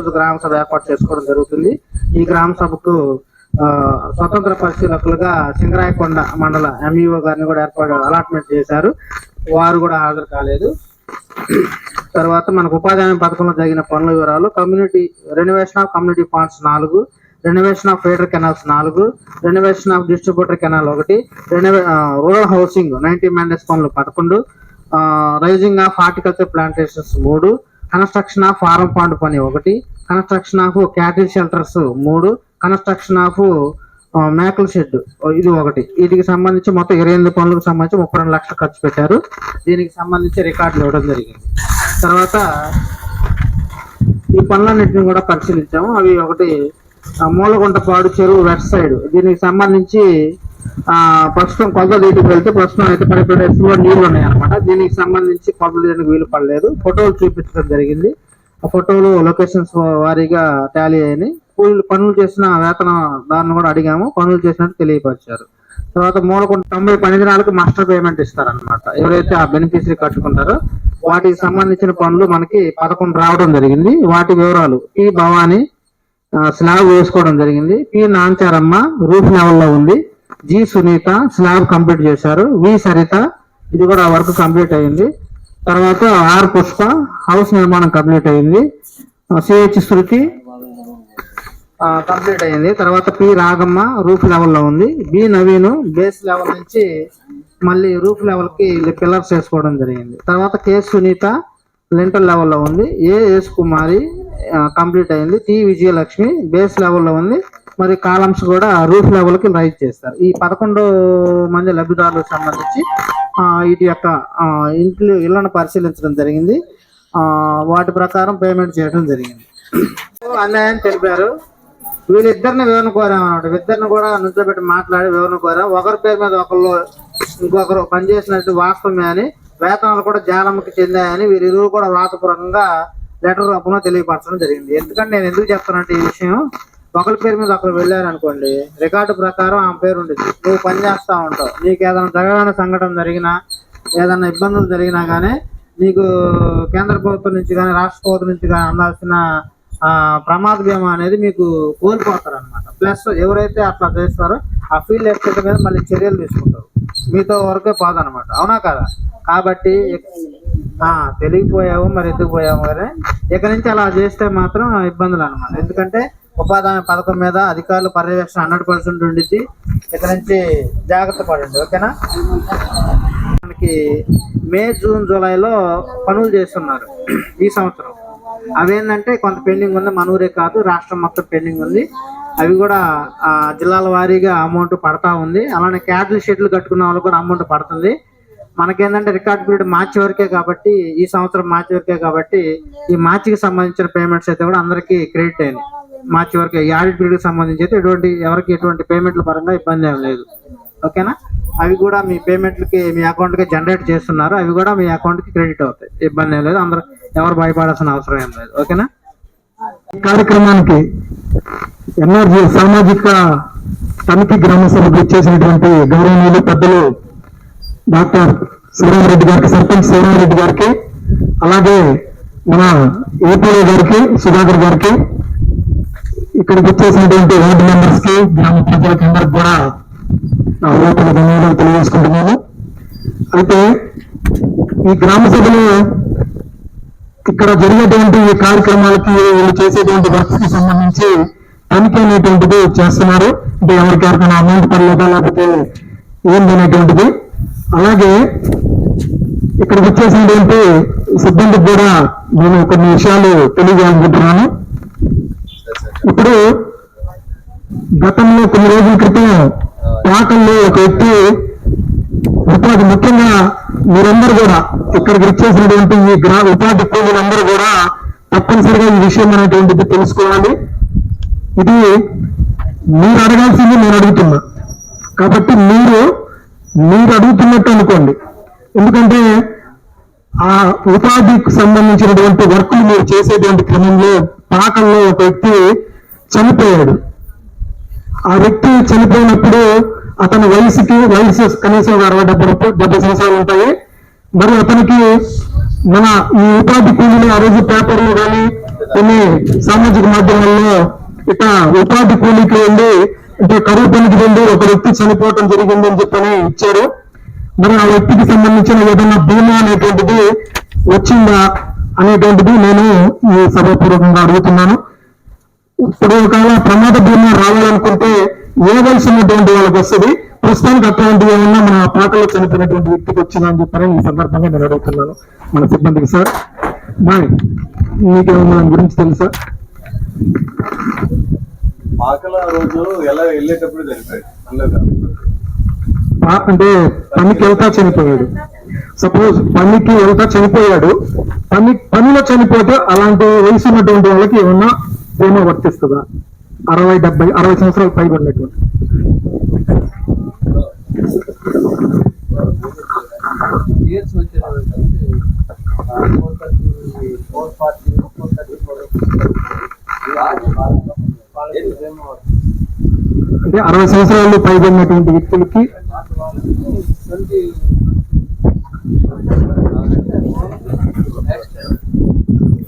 రోజు గ్రామ సభ ఏర్పాటు చేసుకోవడం జరుగుతుంది. ఈ గ్రామ సభకు ఆ, స్వతంత్ర పరిశీలకులుగా సింగరాయకొండ మండల ఎంఈఓ గారిని కూడా ఏర్పాటు అలాట్మెంట్ చేశారు. వారు కూడా హాజరు కాలేదు. తర్వాత మనకు ఉపాధి హామీ పథకంలో జరిగిన పనుల వివరాలు. Community renovation of community points నాలుగు రెనోవేషన్ ఆఫ్ ఫీడర్ కెనాల్స్ నాలుగు రెనోవేషన్ ఆఫ్ డిస్ట్రిబ్యూటర్ కెనాల్ ఒకటి రెనోవే రూరల్ హౌసింగ్ నైన్టీ మెండెస్ పనులు పదకొండు రైజింగ్ ఆఫ్ హార్టికల్చర్ ప్లాంటేషన్స్ మూడు కన్స్ట్రక్షన్ ఆఫ్ ఫారం పాండ్ పని ఒకటి కన్స్ట్రక్షన్ ఆఫ్ క్యాటిల్ షెల్టర్స్ మూడు కన్స్ట్రక్షన్ ఆఫ్ మేకల షెడ్ ఇది ఒకటి. వీటికి సంబంధించి మొత్తం ఇరవై ఎనిమిది పనులకు సంబంధించి ముప్పై రెండు లక్షలు ఖర్చు పెట్టారు. దీనికి సంబంధించి రికార్డులు ఇవ్వడం జరిగింది. తర్వాత ఈ పనులన్నింటిని కూడా పరిశీలించాము. అవి ఒకటి మూలగుంటపాడు చెరువు వెస్ట్ సైడ్. దీనికి సంబంధించి ప్రస్తుతం కొలత నీటికి వెళ్తే ప్రస్తుతం అయితే పడిపోయిన ఎత్తులో నీళ్ళు ఉన్నాయి అనమాట దీనికి సంబంధించి కొలత తీయడానికి వీలు పడలేదు. ఫోటోలు చూపించడం జరిగింది. ఆ ఫోటోలు లొకేషన్స్ వారీగా టాలీ అయినాయి కూలీలు పనులు చేసిన వేతన దాన్ని కూడా అడిగాము. పనులు చేసినట్టు తెలియపరిచారు. తర్వాత మూలకుంట తొంభై పని దినాలకు మాస్టర్ పేమెంట్ ఇస్తారనమాట ఎవరైతే ఆ బెనిఫిషరీ కట్టుకుంటారో వాటికి సంబంధించిన పనులు మనకి పదకొండు రావడం జరిగింది. వాటి వివరాలు పి భవానీ స్లాబ్ వేసుకోవడం జరిగింది. పి నాంచారమ్మ రూఫ్ లెవెల్లో ఉంది. జి సునీత స్లాబ్ కంప్లీట్ చేశారు. వి సరిత ఇది కూడా వర్క్ కంప్లీట్ అయింది. తర్వాత ఆర్ పుష్ప హౌస్ నిర్మాణం కంప్లీట్ అయింది. సిహెచ్ శృతి కంప్లీట్ అయింది. తర్వాత పి రాగమ్మ రూఫ్ లెవెల్లో ఉంది. బి నవీన్ బేస్ లెవెల్ నుంచి మళ్ళీ రూఫ్ లెవెల్కి పిల్లర్స్ వేసుకోవడం జరిగింది. తర్వాత కె సునీత లెంటల్ లెవెల్లో ఉంది. ఏ ఎస్ కుమారి కంప్లీట్ అయింది. టి విజయలక్ష్మి బేస్ లెవెల్లో ఉంది. మరి కాలమ్స్ కూడా రూఫ్ లెవెల్కి రైజ్ చేస్తారు. ఈ పదకొండు మంది లబ్ధిదారులకు సంబంధించి వీటి యొక్క ఇంట్లో ఇళ్ళను పరిశీలించడం జరిగింది. వాటి ప్రకారం పేమెంట్ చేయడం జరిగింది. అన్యాయం తెలిపారు. వీళ్ళిద్దరిని వివరణ కోరామన్నమాట ఇద్దరిని కూడా నిద్రపెట్టి మాట్లాడి వివరణ కోరాం ఒకరి పేరు మీద ఒకళ్ళు ఇంకొకరు పనిచేసినట్టు వాస్తవమే అని వేతనాలు కూడా జాలమ్మకి చెందాయని వీరిరువురు కూడా వ్రాతపూర్వకంగా లెటర్ రూపంలో తెలియపరచడం జరిగింది. ఎందుకంటే నేను ఎందుకు చెప్తానంటే ఈ విషయం ఒకరి పేరు మీద ఒకరు వెళ్ళారు అనుకోండి రికార్డు ప్రకారం ఆమె పేరు ఉండేది నువ్వు పని చేస్తూ ఉంటావు. నీకు ఏదైనా జరగని సంఘటన జరిగినా ఏదైనా ఇబ్బందులు జరిగినా కానీ నీకు కేంద్ర ప్రభుత్వం నుంచి కానీ రాష్ట్ర ప్రభుత్వం నుంచి కానీ అందాల్సిన ప్రమాద బీమా అనేది మీకు కోల్పోతారు అనమాట ప్లస్ ఎవరైతే అట్లా చేస్తారో ఆ ఫీల్డ్ ఎక్స్పెక్ట్ మీద మళ్ళీ చర్యలు తీసుకుంటారు. మీతో వరకే పోదనమాట అవునా కదా? కాబట్టి తెలిగిపోయావు మరి ఎందుకు కానీ ఇక నుంచి అలా చేస్తే మాత్రం ఇబ్బందులు అనమాట ఎందుకంటే ఉపాధి హామీ పథకం మీద అధికారులు పర్యవేక్షణ హండ్రెడ్ పర్సెంట్ ఉండిద్ది ఇక నుంచి జాగ్రత్త పడండి ఓకేనా? మనకి మే జూన్ జూలైలో పనులు చేస్తున్నారు ఈ సంవత్సరం. అవేంటంటే కొంత పెండింగ్ ఉంది మన ఊరే కాదు రాష్ట్రం మొత్తం పెండింగ్ ఉంది. అవి కూడా జిల్లాల వారీగా అమౌంట్ పడతా ఉంది. అలానే క్యాటిల్ షెడ్లు కట్టుకున్న వాళ్ళకి కూడా అమౌంట్ పడుతుంది. మనకేంటంటే రికార్డ్ పీరియడ్ మార్చి వరకే కాబట్టి ఈ సంవత్సరం మార్చి వరకే కాబట్టి ఈ మార్చికి సంబంధించిన పేమెంట్స్ అయితే కూడా అందరికీ క్రెడిట్ అయినాయి. మార్చి వరకు ఈ ఆడిట్ పీరియడ్కి సంబంధించి అయితే ఎటువంటి ఎవరికి ఎటువంటి పేమెంట్ల పరంగా ఇబ్బంది ఏం లేదు. ఓకేనా? అవి కూడా మీ పేమెంట్లకి మీ అకౌంట్కి జనరేట్ చేస్తున్నారు. అవి కూడా మీ అకౌంట్కి క్రెడిట్ అవుతాయి. ఇబ్బంది ఏం లేదు. అందరూ ఎవరు భయపడాల్సిన అవసరం ఏం లేదు. ఓకేనా? ఈ కార్యక్రమానికి ఎన్ఆర్జీ సామాజిక తనిఖీ గ్రామ సభకు ఇచ్చేసినటువంటి గౌరవనీయులు పెద్దలు డాక్టర్ శివరామరెడ్డి గారికి సర్పంచ్ శివరామరెడ్డి గారికి అలాగే మన ఏపీఓ గారికి సుధాకర్ గారికి ఇక్కడికి వచ్చేసినటువంటి వార్డు మెంబర్స్కి గ్రామ ప్రజలకి అందరికి కూడా నా హృదయపూర్వక ధన్యవాదాలు తెలియజేసుకుంటున్నాను. అయితే ఈ గ్రామ సభలో ఇక్కడ జరిగేటువంటి ఈ కార్యక్రమాలకి వీళ్ళు చేసేటువంటి వర్క్కి సంబంధించి తనిఖీ అనేటువంటిది చేస్తున్నారు. అంటే ఎవరికి ఎవరికైనా అమౌంట్ పడలేదా లేకపోతే ఏంది అనేటువంటిది అలాగే ఇక్కడికి వచ్చేసినటువంటి సిబ్బందికి కూడా నేను కొన్ని విషయాలు తెలియజేయాలనుకుంటున్నాను. ఇప్పుడు గతంలో కొన్ని రోజుల క్రితం పాకల్లో ఒక వ్యక్తి ఉపాధి ముఖ్యంగా మీరందరూ కూడా ఇక్కడికి ఇచ్చేసినటువంటి ఈ గ్రా ఉపాధి కూలీలందరూ కూడా తప్పనిసరిగా ఈ విషయం అనేటువంటిది తెలుసుకోవాలి. ఇది మీరు అడగాల్సింది నేను అడుగుతున్నా. కాబట్టి మీరు మీరు అడుగుతున్నట్టు అనుకోండి. ఎందుకంటే ఆ ఉపాధికి సంబంధించినటువంటి వర్కులు మీరు చేసేటువంటి క్రమంలో పాకల్లో ఒక వ్యక్తి చనిపోయాడు. ఆ వ్యక్తి చనిపోయినప్పుడు అతని వయసుకి వయసు కనీసం అరవై డెబ్బై డెబ్బై సంవత్సరాలు ఉంటాయి. మరి అతనికి మన ఈ ఉపాధి కూలీలు ఆ రోజు పేపర్లు కానీ కొన్ని సామాజిక మాధ్యమాల్లో ఇక ఉపాధి కూలీకి వెళ్ళి అంటే కరువు పనికి వెళ్ళి ఒక వ్యక్తి చనిపోవటం జరిగింది అని చెప్పని ఇచ్చారు. మరి ఆ వ్యక్తికి సంబంధించిన ఏదైనా బీమా అనేటువంటిది వచ్చిందా అనేటువంటిది నేను ఈ సభాపూర్వకంగా అడుగుతున్నాను. ఇప్పుడు ఒకవేళ ప్రమాద బీమా రావాలనుకుంటే ఏ వయసు ఉన్నటువంటి వాళ్ళకి వస్తుంది? ప్రస్తుతానికి అట్లాంటివి ఏమన్నా మన పాటలో చనిపోయినటువంటి వ్యక్తికి వచ్చిందా అని చెప్పని ఈ సందర్భంగా నేను అడుగుతున్నాను మన సిబ్బందికి సార్. బాయ్. మీకేమన్నా దాని గురించి తెలుసా? రోజు ఎలా వెళ్ళేటప్పుడు అంటే పనికి వెళ్తా చనిపోయాడు. సపోజ్ పనికి వెళ్తా చనిపోయాడు. పని పనిలో చనిపోతే అలాంటి వయసు ఉన్నటువంటి వాళ్ళకి ఏమన్నా బీమా వర్తిస్తుందా? అరవై డెబ్బై అరవై సంవత్సరాలు పైబడినటువంటి ఉన్నటువంటి. అంటే అరవై సంవత్సరాలు పైబడినటువంటి వ్యక్తులకి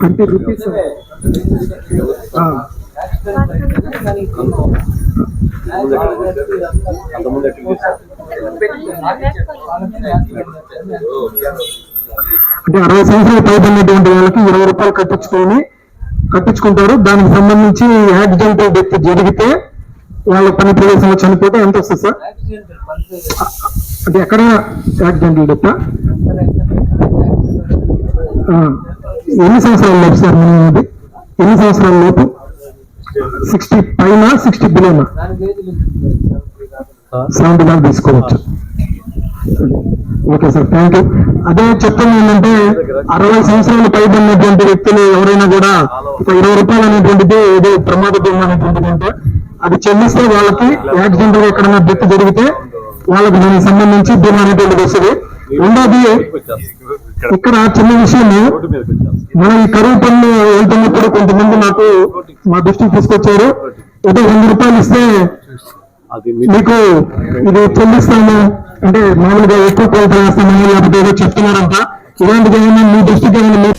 అంటే రూపీస్ అంటే అరవై సంవత్సరాలు పైబడినటువంటి వాళ్ళకి ఇరవై రూపాయలు కట్టించుకొని కట్టించుకుంటారు. దానికి సంబంధించి యాక్సిడెంట్ డెత్ జరిగితే వాళ్ళ పని ప్రదేశంలో చనిపోతే ఎంత వస్తుంది సార్? అంటే ఎక్కడ యాక్సిడెంట్ డెత్? ఎన్ని సంవత్సరాలు లేదు సార్ మనం అది? ఎన్ని సంవత్సరాల లోపు? సిక్స్టీ పైన సిక్స్టీ బిలోనా? సెవెంటీ దాకా తీసుకోవచ్చు. ఓకే సార్ థ్యాంక్ యూ అదే చెప్తాను ఏంటంటే అరవై సంవత్సరాలు పైబడినటువంటి వ్యక్తులు ఎవరైనా కూడా ఒక ఇరవై రూపాయలు అనేటువంటిది ఏదో ప్రమాద బీమా అనేటువంటిది అంటే అది చెల్లిస్తే వాళ్ళకి యాక్సిడెంట్ ఎక్కడైనా డెత్ జరిగితే వాళ్ళకి దానికి సంబంధించి బీమా అనేటువంటిది వస్తుంది. రెండోది ఇక్కడ చిన్న విషయము మనం ఈ కరువు పనులు వెళ్తున్నప్పుడు కొంతమంది నాకు మా దృష్టికి తీసుకొచ్చారు. ఏదో వంద రూపాయలు ఇస్తే మీకు ఇది చెల్లిస్తాము. అంటే మామూలుగా ఎక్కువ కొలత లేకపోతే ఏదో చెప్తున్నారంట. ఇలాంటిది ఏమైనా మీ దృష్టికి ఏమైనా